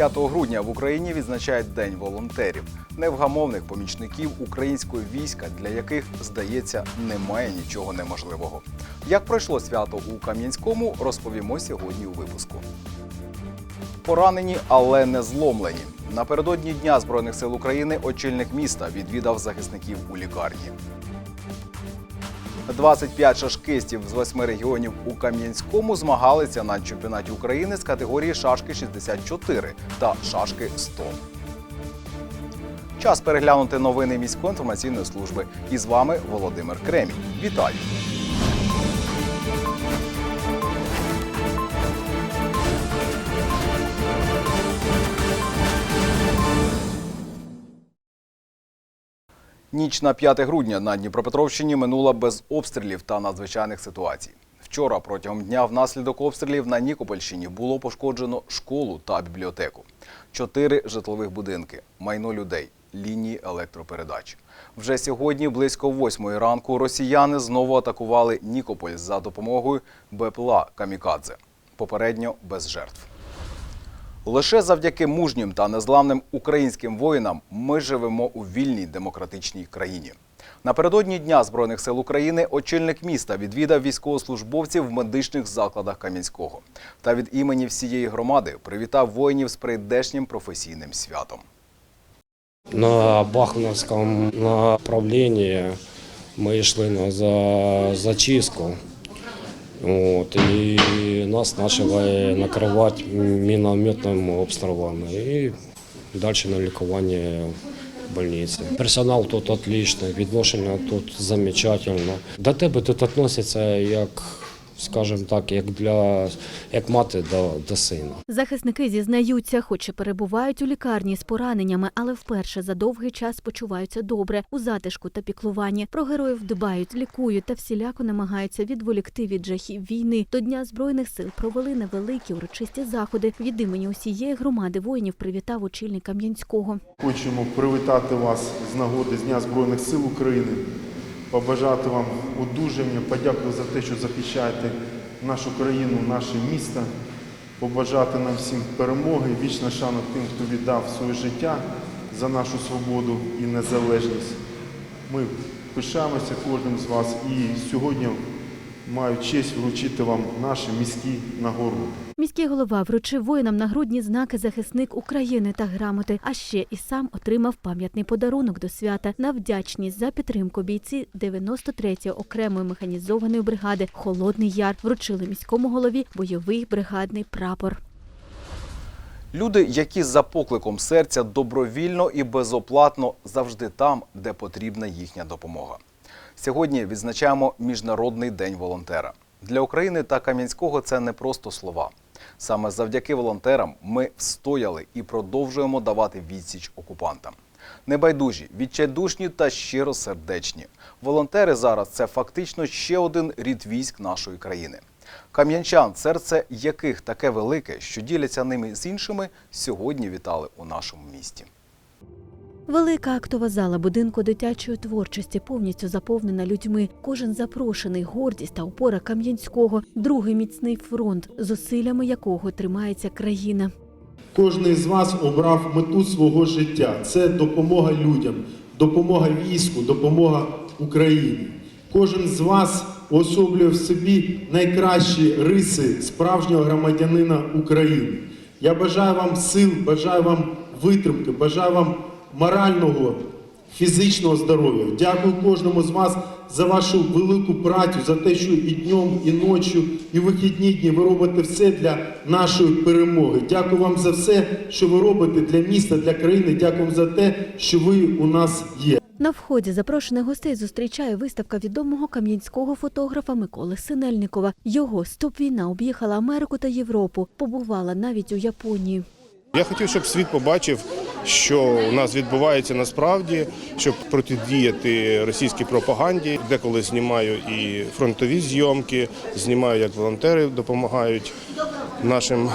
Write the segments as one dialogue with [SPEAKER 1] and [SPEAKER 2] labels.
[SPEAKER 1] 25 грудня в Україні відзначають День волонтерів, невгамовних помічників українського війська, для яких, здається, немає нічого неможливого. Як пройшло свято у Кам'янському, розповімо сьогодні у випуску. Поранені, але не зломлені. Напередодні Дня Збройних сил України очільник міста відвідав захисників у лікарні. 25 шашкистів з восьми регіонів у Кам'янському змагалися на чемпіонаті України з категорії шашки 64 та шашки 100. Час переглянути новини міської інформаційної служби. І з вами Володимир Кремінь. Вітаю! Ніч на 5 грудня на Дніпропетровщині минула без обстрілів та надзвичайних ситуацій. Вчора протягом дня внаслідок обстрілів на Нікопольщині було пошкоджено школу та бібліотеку, чотири житлових будинки, майно людей, лінії електропередач. Вже сьогодні, близько восьмої ранку, росіяни знову атакували Нікополь за допомогою БПЛА Камікадзе. Попередньо без жертв. Лише завдяки мужнім та незламним українським воїнам ми живемо у вільній демократичній країні. Напередодні Дня Збройних сил України очільник міста відвідав військовослужбовців в медичних закладах Кам'янського та від імені всієї громади привітав воїнів з прийдешнім професійним святом.
[SPEAKER 2] На Бахмутському направленні ми йшли на зачистку. От, і нас почали накривати мінометними обстрілами. І далі на лікування в больниці. Персонал тут отличний, відношення тут замечательно. До тебе тут відносяться як, скажімо так, як для як мати до, до сина.
[SPEAKER 3] Захисники зізнаються, хоч і перебувають у лікарні з пораненнями, але вперше за довгий час почуваються добре у затишку та піклуванні. Про героїв дбають, лікують та всіляко намагаються відволікти від жахів війни. До Дня збройних сил провели невеликі урочисті заходи. Від імені усієї громади воїнів привітав очільник Кам'янського.
[SPEAKER 4] Хочемо привітати вас з нагоди з Дня Збройних сил України, побажати вам одужання, подякувати за те, що захищаєте нашу країну, наше місто, побажати нам всім перемоги, вічна шана тим, хто віддав своє життя за нашу свободу і незалежність. Ми пишаємося кожним з вас і сьогодні маю честь вручити вам наші міські нагороди.
[SPEAKER 3] Міський голова вручив воїнам нагрудні знаки захисник України та грамоти. А ще і сам отримав пам'ятний подарунок до свята на вдячність за підтримку бійці 93-ї окремої механізованої бригади Холодний Яр вручили міському голові бойовий бригадний прапор.
[SPEAKER 1] Люди, які за покликом серця добровільно і безоплатно завжди там, де потрібна їхня допомога. Сьогодні відзначаємо Міжнародний день волонтера. Для України та Кам'янського це не просто слова. Саме завдяки волонтерам ми встояли і продовжуємо давати відсіч окупантам. Небайдужі, відчайдушні та щиросердечні. Волонтери зараз це фактично ще один рід військ нашої країни. Кам'янчан, серце яких таке велике, що діляться ними з іншими, сьогодні вітали у нашому місті.
[SPEAKER 3] Велика актова зала будинку дитячої творчості повністю заповнена людьми. Кожен запрошений, гордість та опора Кам'янського, другий міцний фронт, зусиллями якого тримається країна.
[SPEAKER 4] Кожний з вас обрав мету свого життя. Це допомога людям, допомога війську, допомога Україні. Кожен з вас уособлює в собі найкращі риси справжнього громадянина України. Я бажаю вам сил, бажаю вам витримки, бажаю вам морального, фізичного здоров'я. Дякую кожному з вас за вашу велику працю, за те, що і днем, і ночі, і вихідні дні ви робите все для нашої перемоги. Дякую вам за все, що ви робите для міста, для країни. Дякую вам за те, що ви у нас є.
[SPEAKER 3] На вході запрошених гостей зустрічає виставка відомого кам'янського фотографа Миколи Синельникова. Його стоп-війна об'їхала Америку та Європу, побувала навіть у Японії.
[SPEAKER 5] Я хотів, щоб світ побачив, що у нас відбувається насправді, щоб протидіяти російській пропаганді. Деколи знімаю і фронтові зйомки, знімаю, як волонтери допомагають нашим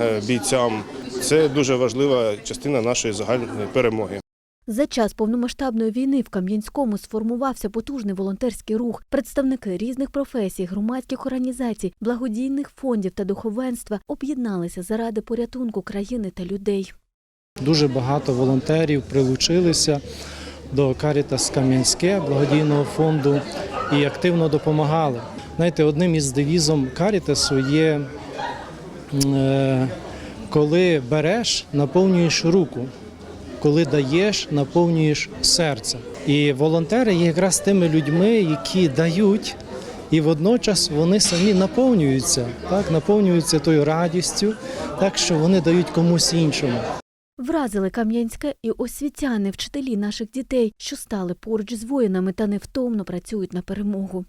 [SPEAKER 5] е, бійцям. Це дуже важлива частина нашої загальної перемоги.
[SPEAKER 3] За час повномасштабної війни в Кам'янському сформувався потужний волонтерський рух. Представники різних професій, громадських організацій, благодійних фондів та духовенства об'єдналися заради порятунку країни та людей.
[SPEAKER 6] Дуже багато волонтерів прилучилися до Карітас Кам'янське благодійного фонду і активно допомагали. Знаєте, одним із девізом Карітасу є е, коли береш, наповнюєш руку, коли даєш, наповнюєш серце. І волонтери є якраз тими людьми, які дають. І водночас вони самі наповнюються, так наповнюються тою радістю, так що вони дають комусь іншому.
[SPEAKER 3] Вразили Кам'янське і освітяни, вчителі наших дітей, що стали поруч з воїнами та невтомно працюють на перемогу.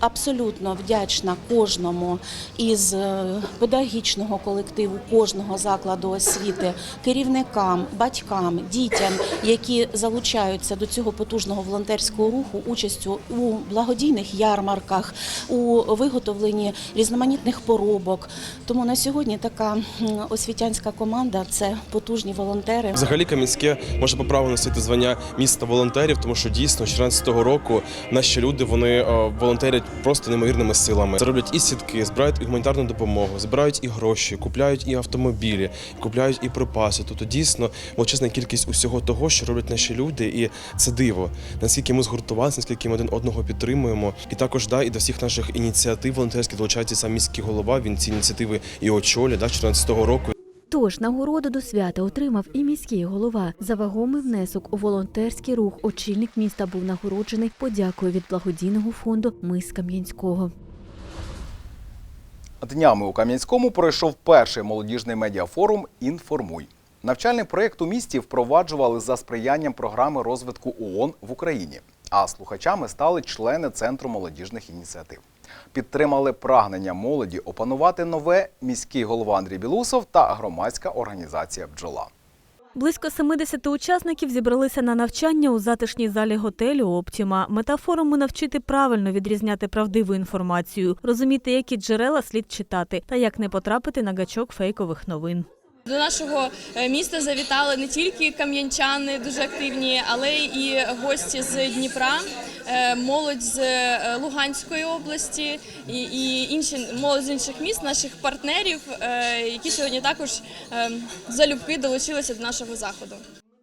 [SPEAKER 7] Абсолютно вдячна кожному із е, педагогічного колективу, кожного закладу освіти, керівникам, батькам, дітям, які залучаються до цього потужного волонтерського руху участю у благодійних ярмарках, у виготовленні різноманітних поробок. Тому на сьогодні така освітянська команда це потужні волонтери.
[SPEAKER 8] Взагалі Кам'янське може по праву носити звання міста волонтерів, тому що дійсно з 14 року наші люди вони е, волонтерять просто неймовірними силами. Це роблять і сітки, збирають і гуманітарну допомогу, збирають і гроші, купляють і автомобілі, купляють і припаси. Тобто дійсно величезна кількість усього того, що роблять наші люди, і це диво. Наскільки ми згуртувалися, наскільки ми один одного підтримуємо. І також да, і до всіх наших ініціатив волонтерських долучається сам міський голова. Він ці ініціативи і очолює да, з 14 року.
[SPEAKER 3] Тож нагороду до свята отримав і міський голова. За вагомий внесок у волонтерський рух очільник міста був нагороджений подякою від благодійного фонду Ми з Кам'янського.
[SPEAKER 1] Днями у Кам'янському пройшов перший молодіжний медіафорум Інформуй. Навчальний проєкт у місті впроваджували за сприянням програми розвитку ООН в Україні. А слухачами стали члени Центру молодіжних ініціатив. Підтримали прагнення молоді опанувати нове міський голова Андрій Білусов та громадська організація Бджола.
[SPEAKER 9] Близько 70 учасників зібралися на навчання у затишній залі готелю Оптіма. Мета форуму навчити правильно відрізняти правдиву інформацію, розуміти, які джерела слід читати та як не потрапити на гачок фейкових новин.
[SPEAKER 10] До нашого е, міста завітали не тільки кам'янчани дуже активні, але і гості з Дніпра, е, молодь з е, Луганської області і, інші молодь з інших міст, наших партнерів, які сьогодні також залюбки долучилися до нашого заходу.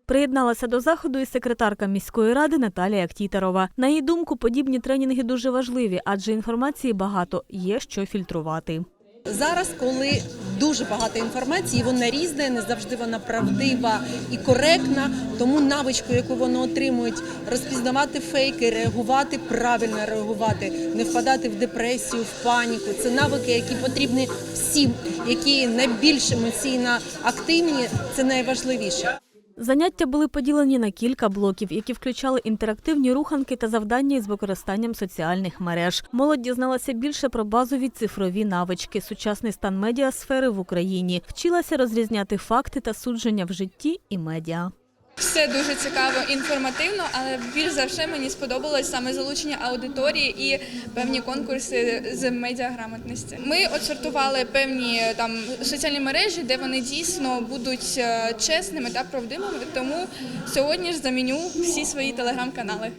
[SPEAKER 9] Приєдналася до заходу і секретарка міської ради Наталія Актітерова. На її думку, подібні тренінги дуже важливі, адже інформації багато, є що фільтрувати.
[SPEAKER 11] Зараз, коли дуже багато інформації, вона різна, не завжди вона правдива і коректна. Тому навичку, яку вони отримують, розпізнавати фейки, реагувати, правильно реагувати, не впадати в депресію, в паніку. Це навики, які потрібні всім, які найбільш емоційно активні. Це найважливіше.
[SPEAKER 9] Заняття були поділені на кілька блоків, які включали інтерактивні руханки та завдання із використанням соціальних мереж. Молодь дізналася більше про базові цифрові навички, сучасний стан медіасфери в Україні, вчилася розрізняти факти та судження в житті і медіа.
[SPEAKER 10] Все дуже цікаво, інформативно, але більш за все мені сподобалось саме залучення аудиторії і певні конкурси з медіаграмотності. Ми отсортували певні там соціальні мережі, де вони дійсно будуть е, чесними та правдивими. Тому сьогодні ж заміню всі свої телеграм-канали.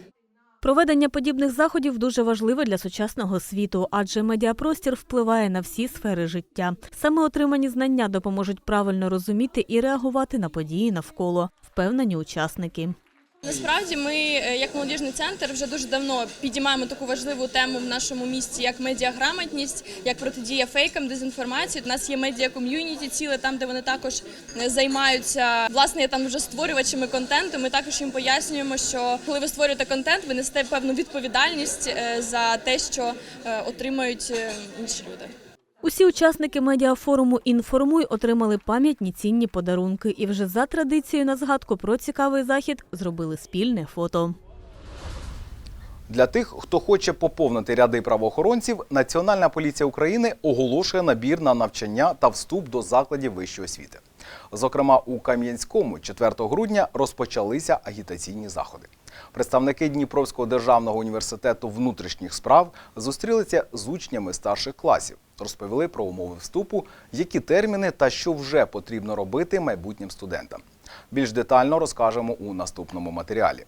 [SPEAKER 9] Проведення подібних заходів дуже важливе для сучасного світу, адже медіапростір впливає на всі сфери життя. Саме отримані знання допоможуть правильно розуміти і реагувати на події навколо, впевнені учасники.
[SPEAKER 10] Насправді, ми, е, як молодіжний центр, вже дуже давно підіймаємо таку важливу тему в нашому місті, як медіаграмотність, як протидія фейкам, дезінформації. У нас є медіа ком'юніті ціле, там де вони також е, займаються. Власне, там вже створювачами контенту. Ми також їм пояснюємо, що коли ви створюєте контент, ви несете певну відповідальність е, за те, що отримають інші люди.
[SPEAKER 9] Усі учасники медіафоруму «Інформуй» отримали пам'ятні цінні подарунки і вже за традицією на згадку про цікавий захід зробили спільне фото.
[SPEAKER 1] Для тих, хто хоче поповнити ряди правоохоронців, Національна поліція України оголошує набір на навчання та вступ до закладів вищої освіти. Зокрема, у Кам'янському 4 грудня розпочалися агітаційні заходи. Представники Дніпровського державного університету внутрішніх справ зустрілися з учнями старших класів, розповіли про умови вступу, які терміни та що вже потрібно робити майбутнім студентам. Більш детально розкажемо у наступному матеріалі.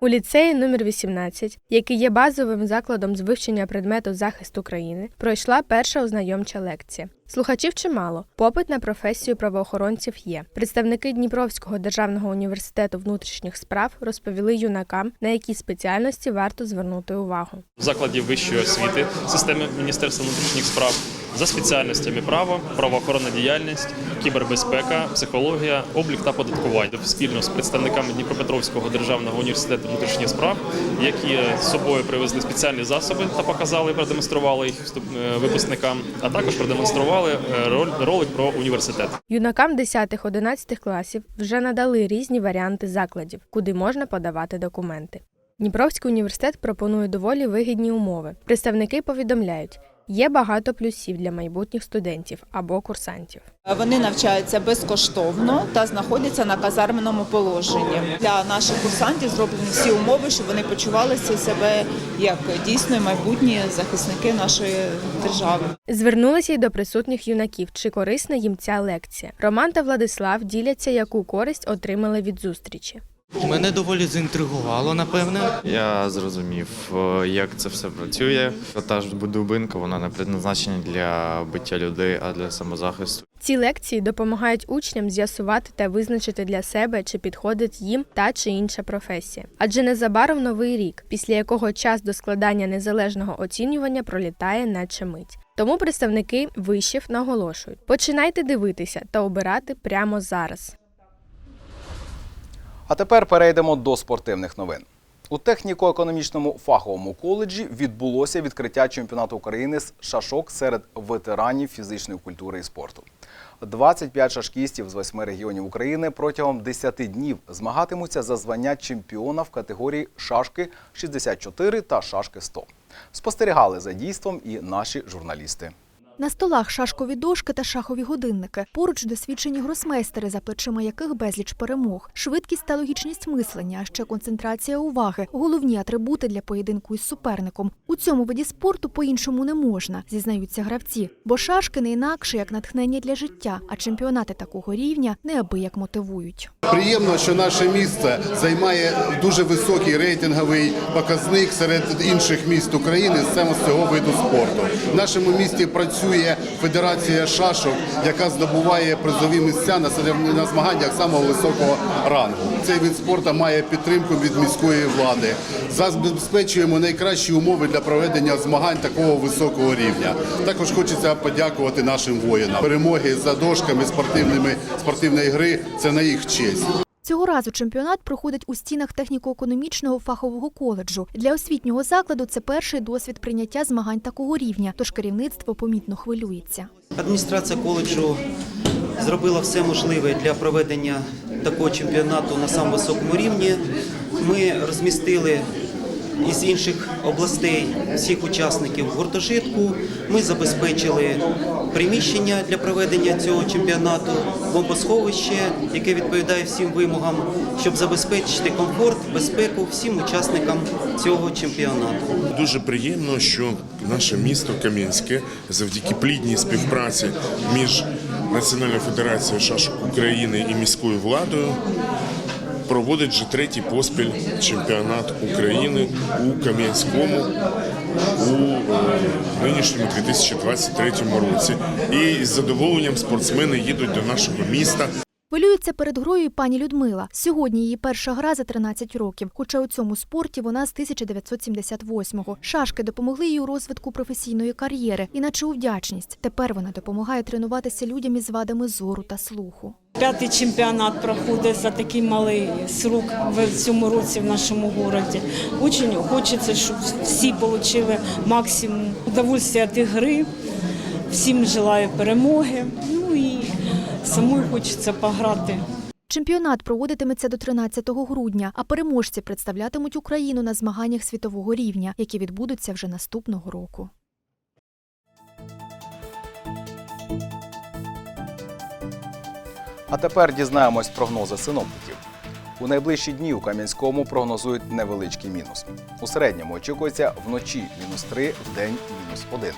[SPEAKER 12] У ліцеї номер 18, який є базовим закладом з вивчення предмету захист України, пройшла перша ознайомча лекція. Слухачів чимало. Попит на професію правоохоронців є. Представники Дніпровського державного університету внутрішніх справ розповіли юнакам, на які спеціальності варто звернути увагу.
[SPEAKER 13] закладів вищої освіти системи Міністерства внутрішніх справ за спеціальностями право, правоохоронна діяльність, кібербезпека, психологія, облік та податкування спільно з представниками Дніпропетровського державного університету внутрішніх справ, які з собою привезли спеціальні засоби та показали, продемонстрували їх е, випускникам, а також продемонстрували е, ролик про університет.
[SPEAKER 12] Юнакам 10-11 класів вже надали різні варіанти закладів, куди можна подавати документи. Дніпровський університет пропонує доволі вигідні умови. Представники повідомляють, є багато плюсів для майбутніх студентів або курсантів.
[SPEAKER 14] Вони навчаються безкоштовно та знаходяться на казарменому положенні. Для наших курсантів зроблені всі умови, щоб вони почувалися себе як дійсно майбутні захисники нашої держави.
[SPEAKER 12] Звернулися й до присутніх юнаків, чи корисна їм ця лекція. Роман та Владислав діляться, яку користь отримали від зустрічі.
[SPEAKER 15] Мене доволі заінтригувало, напевне.
[SPEAKER 16] Я зрозумів, е, як це все працює. Та ж дубинка, вона не предназначена для биття людей, а для самозахисту.
[SPEAKER 12] Ці лекції допомагають учням з'ясувати та визначити для себе, чи підходить їм та чи інша професія. Адже незабаром новий рік, після якого час до складання незалежного оцінювання пролітає наче мить. Тому представники вишів наголошують: починайте дивитися та обирати прямо зараз.
[SPEAKER 1] А тепер перейдемо до спортивних новин. У техніко-економічному фаховому коледжі відбулося відкриття чемпіонату України з шашок серед ветеранів фізичної культури і спорту. 25 шашкістів з восьми регіонів України протягом 10 днів змагатимуться за звання чемпіона в категорії шашки 64 та шашки 100. Спостерігали за дійством і наші журналісти.
[SPEAKER 17] На столах шашкові дошки та шахові годинники. Поруч досвідчені гросмейстери, за плечима яких безліч перемог, швидкість та логічність мислення, а ще концентрація уваги головні атрибути для поєдинку із суперником. У цьому виді спорту по-іншому не можна, зізнаються гравці. Бо шашки не інакше як натхнення для життя, а чемпіонати такого рівня неабияк мотивують.
[SPEAKER 18] Приємно, що наше місце займає дуже високий рейтинговий показник серед інших міст України саме з цього виду спорту. В нашому місті працює Федерація шашок, яка здобуває призові місця на змаганнях самого високого рангу. Цей вид спорту має підтримку від міської влади. Забезпечуємо найкращі умови для проведення змагань такого високого рівня. Також хочеться подякувати нашим воїнам. Перемоги за дошками спортивними спортивної гри це на їх честь.
[SPEAKER 17] Цього разу чемпіонат проходить у стінах техніко-економічного фахового коледжу. Для освітнього закладу це перший досвід прийняття змагань такого рівня, тож керівництво помітно хвилюється.
[SPEAKER 15] Адміністрація коледжу зробила все можливе для проведення такого чемпіонату на самому високому рівні. Ми розмістили із інших областей всіх учасників гуртожитку. Ми забезпечили приміщення для проведення цього чемпіонату, бомбосховище, яке відповідає всім вимогам, щоб забезпечити комфорт, безпеку всім учасникам цього чемпіонату.
[SPEAKER 19] Дуже приємно, що наше місто Кам'янське завдяки плідній співпраці між Національною федерацією шашок України і міською владою проводить вже третій поспіль чемпіонат України у Кам'янському у е, нинішньому 2023 році. І з задоволенням спортсмени їдуть до нашого міста.
[SPEAKER 17] Хвилюється перед грою і пані Людмила. Сьогодні її перша гра за 13 років. Хоча у цьому спорті вона з 1978-го. Шашки допомогли їй у розвитку професійної кар'єри, іначе у вдячність. Тепер вона допомагає тренуватися людям із вадами зору та слуху.
[SPEAKER 20] П'ятий чемпіонат проходить за такий малий срок в цьому році в нашому місті. Дуже хочеться, щоб всі отримали максимум удовольствия від гри. Всім желаю перемоги. Ну і самой хочеться пограти.
[SPEAKER 17] Чемпіонат проводитиметься до 13 грудня, а переможці представлятимуть Україну на змаганнях світового рівня, які відбудуться вже наступного року.
[SPEAKER 1] А тепер дізнаємось прогнози синоптиків. У найближчі дні у Кам'янському прогнозують невеличкий мінус. У середньому очікується вночі мінус 3, в день мінус 1.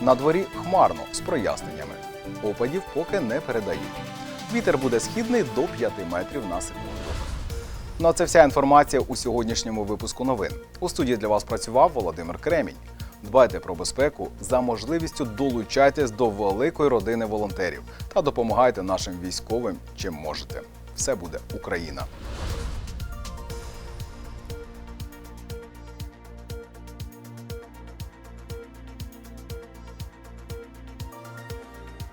[SPEAKER 1] На дворі хмарно з проясненнями. Опадів поки не передають. Вітер буде східний до 5 метрів на секунду. Ну а це вся інформація у сьогоднішньому випуску новин. У студії для вас працював Володимир Кремінь. Дбайте про безпеку за можливістю долучайтесь до великої родини волонтерів та допомагайте нашим військовим чим можете. Все буде Україна!